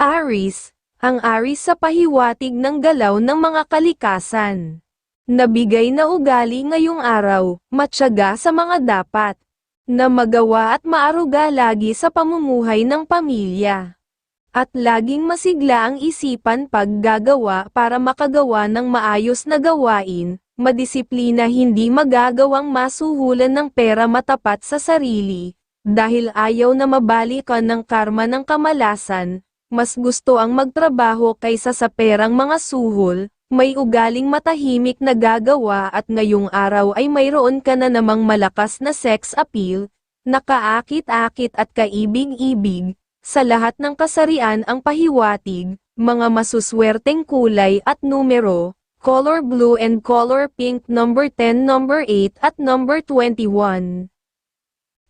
Aris, ang Aris sa pahiwatig ng galaw ng mga kalikasan. Nabigay na ugali ngayong araw, matyaga sa mga dapat, na magawa at maaruga lagi sa pamumuhay ng pamilya. At laging masigla ang isipan pag gagawa para makagawa ng maayos na gawain, madisiplina hindi magagawang masuhulan ng pera matapat sa sarili, dahil ayaw na mabalikan ng karma ng kamalasan, mas gusto ang magtrabaho kaysa sa perang mga suhol, may ugaling matahimik na gagawa at ngayong araw ay mayroon ka na namang malakas na sex appeal, nakaakit-akit at kaibig-ibig, sa lahat ng kasarian ang pahiwatig, mga masuswerteng kulay at numero, color blue and color pink number 10 number 8 at number 21.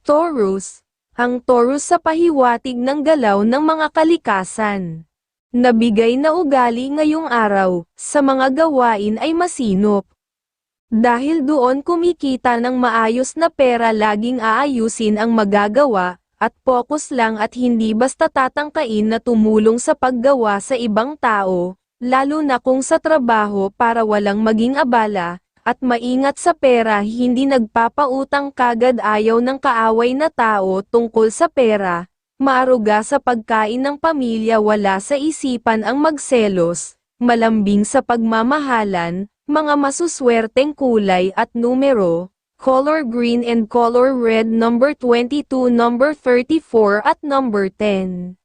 Taurus, ang Taurus sa pahiwatig ng galaw ng mga kalikasan. Nabigay na ugali ngayong araw, sa mga gawain ay masinop. Dahil doon kumikita ng maayos na pera laging aayusin ang magagawa, at focus lang at hindi basta tatangkain na tumulong sa paggawa sa ibang tao, lalo na kung sa trabaho para walang maging abala, at maingat sa pera hindi nagpapautang kagad ayaw ng kaaway na tao tungkol sa pera, maaruga sa pagkain ng pamilya wala sa isipan ang magselos, malambing sa pagmamahalan, mga masuswerteng kulay at numero, color green and color red number 22 number 34 at number 10.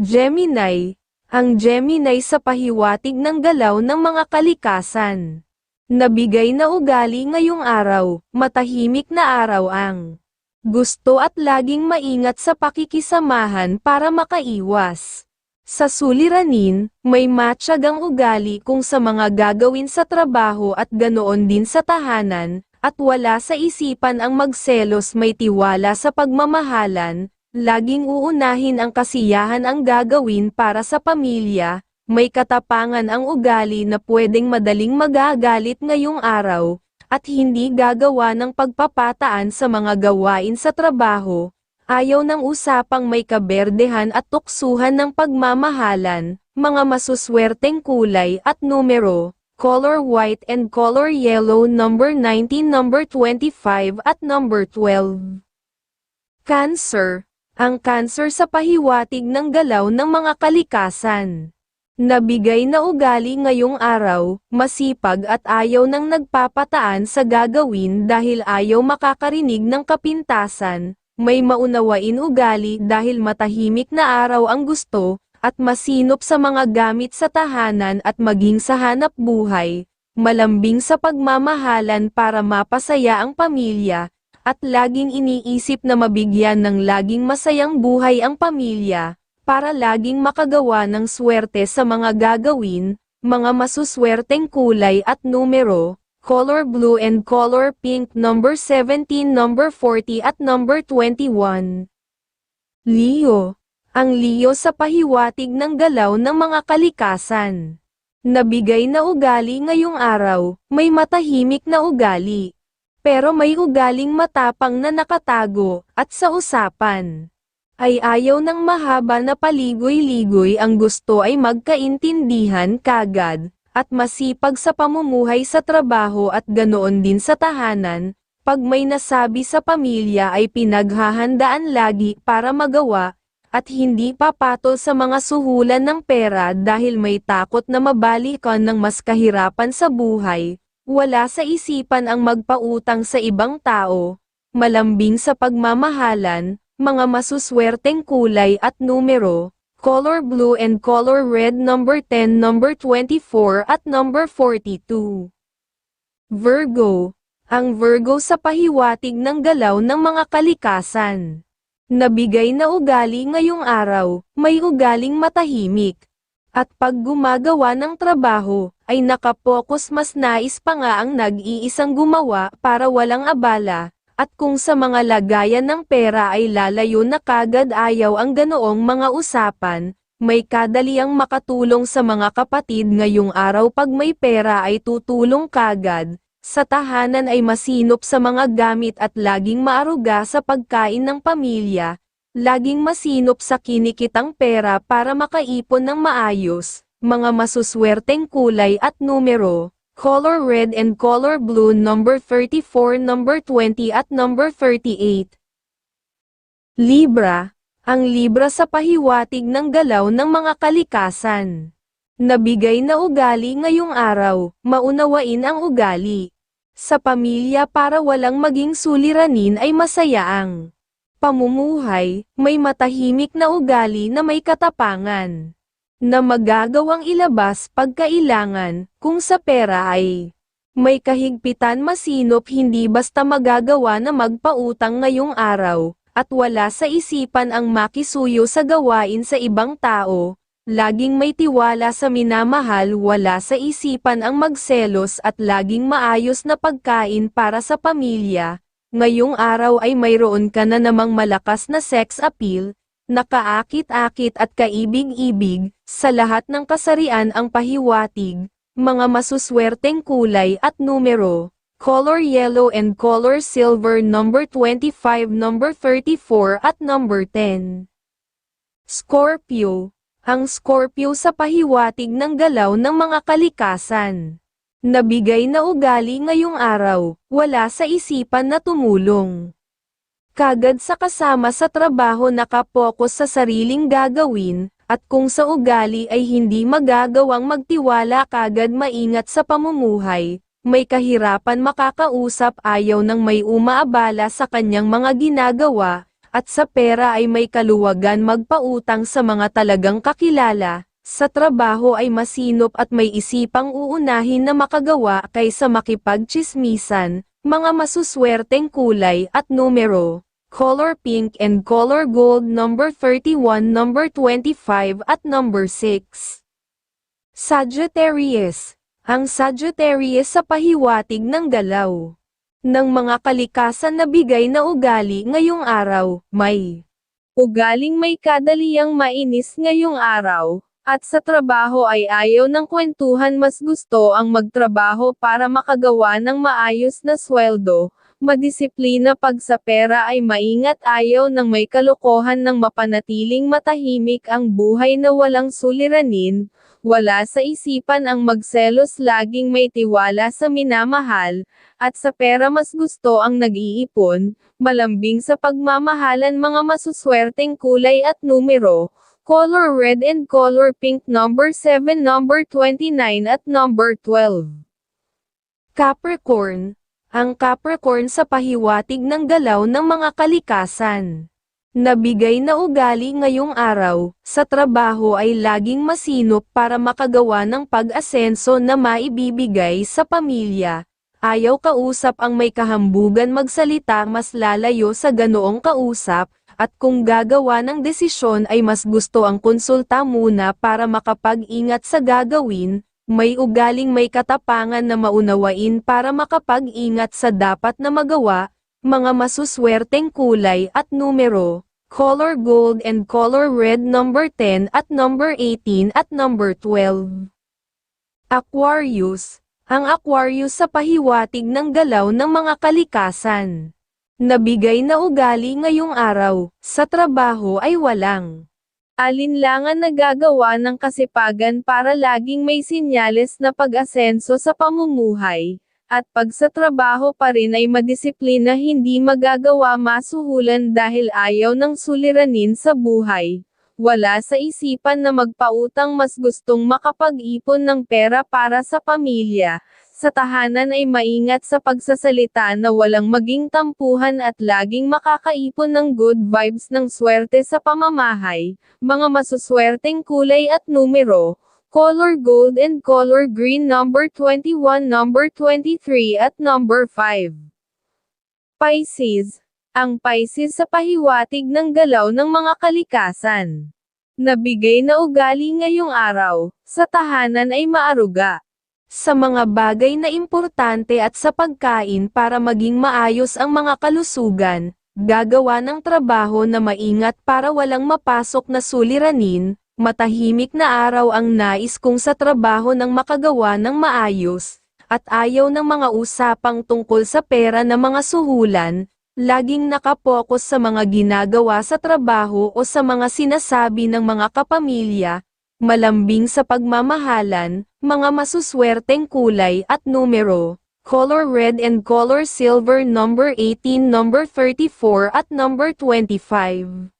Gemini, ang Gemini sa pahiwatig ng galaw ng mga kalikasan. Nabigay na ugali ngayong araw, matahimik na araw ang gusto at laging maingat sa pakikisamahan para makaiwas. Sa suliranin, may matyagang ugali kung sa mga gagawin sa trabaho at ganoon din sa tahanan, at wala sa isipan ang magselos may tiwala sa pagmamahalan, laging uunahin ang kasiyahan ang gagawin para sa pamilya, may katapangan ang ugali na pwedeng madaling magagalit ngayong araw, at hindi gagawa ng pagpapataan sa mga gawain sa trabaho, ayaw ng usapang may kaberdehan at tuksuhan ng pagmamahalan, mga masuswerteng kulay at numero, color white and color yellow number 19 number 25 at number 12. Cancer, ang cancer sa pahiwatig ng galaw ng mga kalikasan. Nabigay na ugali ngayong araw, masipag at ayaw nang nagpapataan sa gagawin dahil ayaw makakarinig ng kapintasan, may maunawain ugali dahil matahimik na araw ang gusto, at masinop sa mga gamit sa tahanan at maging sa hanap buhay, malambing sa pagmamahalan para mapasaya ang pamilya, at laging iniisip na mabigyan ng laging masayang buhay ang pamilya, para laging makagawa ng swerte sa mga gagawin, mga masuswerteng kulay at numero, color blue and color pink number 17 number 40 at number 21. Leo, ang Leo sa pahiwatig ng galaw ng mga kalikasan. Nabigay na ugali ngayong araw, may matahimik na ugali. Pero may ugaling matapang na nakatago, at sa usapan ay ayaw ng mahaba na paligoy-ligoy ang gusto ay magkaintindihan kagad, at masipag sa pamumuhay sa trabaho at ganoon din sa tahanan, pag may nasabi sa pamilya ay pinaghahandaan lagi para magawa, at hindi papatol sa mga suhulan ng pera dahil may takot na mabalikan ng mas kahirapan sa buhay, wala sa isipan ang magpautang sa ibang tao, malambing sa pagmamahalan, mga masuswerteng kulay at numero, color blue and color red number 10 number 24 at number 42. Virgo, ang Virgo sa pahiwatig ng galaw ng mga kalikasan. Nabigay na ugali ngayong araw, may ugaling matahimik. At pag gumagawa ng trabaho, ay nakapokus mas nais pa nga ang nag-iisang gumawa para walang abala, at kung sa mga lagayan ng pera ay lalayo na kagad ayaw ang ganoong mga usapan, may kadaliang makatulong sa mga kapatid ngayong araw pag may pera ay tutulong kagad, sa tahanan ay masinop sa mga gamit at laging maaruga sa pagkain ng pamilya, laging masinop sa kinikitang pera para makaipon ng maayos, mga masuswerteng kulay at numero, color red and color blue number 34, number 20 at number 38. Libra, ang Libra sa pahiwatig ng galaw ng mga kalikasan. Nabigay na ugali ngayong araw, maunawain ang ugali. Sa pamilya para walang maging suliranin ay masayaang. Pamumuhay, may matahimik na ugali na may katapangan. Na magagawang ilabas pagkailangan, kung sa pera ay may kahigpitan masinop hindi basta magagawa na magpautang ngayong araw, at wala sa isipan ang makisuyo sa gawain sa ibang tao, laging may tiwala sa minamahal wala sa isipan ang magselos at laging maayos na pagkain para sa pamilya, ngayong araw ay mayroon ka na namang malakas na sex appeal, nakaakit-akit at kaibig-ibig, sa lahat ng kasarian ang pahiwatig, mga masuswerteng kulay at numero, color yellow and color silver number 25 number 34 at number 10. Scorpio, ang Scorpio sa pahiwatig ng galaw ng mga kalikasan. Nabigay na ugali ngayong araw, wala sa isipan na tumulong. Kagad sa kasama sa trabaho nakapokus sa sariling gagawin, at kung sa ugali ay hindi magagawang magtiwala kagad maingat sa pamumuhay, may kahirapan makakausap ayaw ng may umaabala sa kanyang mga ginagawa, at sa pera ay may kaluwagan magpautang sa mga talagang kakilala, sa trabaho ay masinop at may isipang uunahin na makagawa kaysa makipagchismisan, mga masuswerteng kulay at numero, color pink and color gold number 31 number 25 at number 6. Sagittarius, ang Sagittarius sa pahiwatig ng galaw. Ng mga kalikasan na bigay na ugali ngayong araw, may ugaling may kadaliang mainis ngayong araw, at sa trabaho ay ayaw ng kwentuhan mas gusto ang magtrabaho para makagawa ng maayos na sweldo, madisiplina pag sa pera ay maingat ayaw ng may kalokohan ng mapanatiling matahimik ang buhay na walang suliranin, wala sa isipan ang magselos laging may tiwala sa minamahal, at sa pera mas gusto ang nag-iipon, malambing sa pagmamahalan mga masuswerteng kulay at numero, color red and color pink number 7 number 29 at number 12. Capricorn, ang Capricorn sa pahiwatig ng galaw ng mga kalikasan. Nabigay na ugali ngayong araw, sa trabaho ay laging masinop para makagawa ng pag-asenso na maibibigay sa pamilya. Ayaw kausap ang may kahambugan magsalita mas lalayo sa ganoong kausap, at kung gagawa ng desisyon ay mas gusto ang konsulta muna para makapag-ingat sa gagawin, may ugaling may katapangan na maunawain para makapag-ingat sa dapat na magawa, mga masuswerteng kulay at numero, color gold and color red number 10 at number 18 at number 12. Aquarius, ang Aquarius sa pahiwatig ng galaw ng mga kalikasan. Nabigay na ugali ngayong araw, sa trabaho ay walang alinlangan na gagawa ng kasipagan para laging may sinyales na pag-asenso sa pamumuhay, at pag sa trabaho pa rin ay madisiplina hindi magagawa masuhulan dahil ayaw ng suliranin sa buhay. Wala sa isipan na magpautang mas gustong makapag-ipon ng pera para sa pamilya. Sa tahanan ay maingat sa pagsasalita na walang maging tampuhan at laging makakaipon ng good vibes ng swerte sa pamamahay, mga masuswerteng kulay at numero, color gold and color green number 21 number 23 at number 5. Pisces. Ang Pisces sa pahiwatig ng galaw ng mga kalikasan. Nabigay na ugali ngayong araw, sa tahanan ay maaruga. Sa mga bagay na importante at sa pagkain para maging maayos ang mga kalusugan, gagawa ng trabaho na maingat para walang mapasok na suliranin, Matahimik na araw ang nais kong sa trabaho ng makagawa ng maayos, at ayaw ng mga usapang tungkol sa pera na mga suhulan, Laging nakapokus sa mga ginagawa sa trabaho o sa mga sinasabi ng mga kapamilya, malambing sa pagmamahalan, mga masuswerteng kulay at numero, color red and color silver number 18 number 34 at number 25.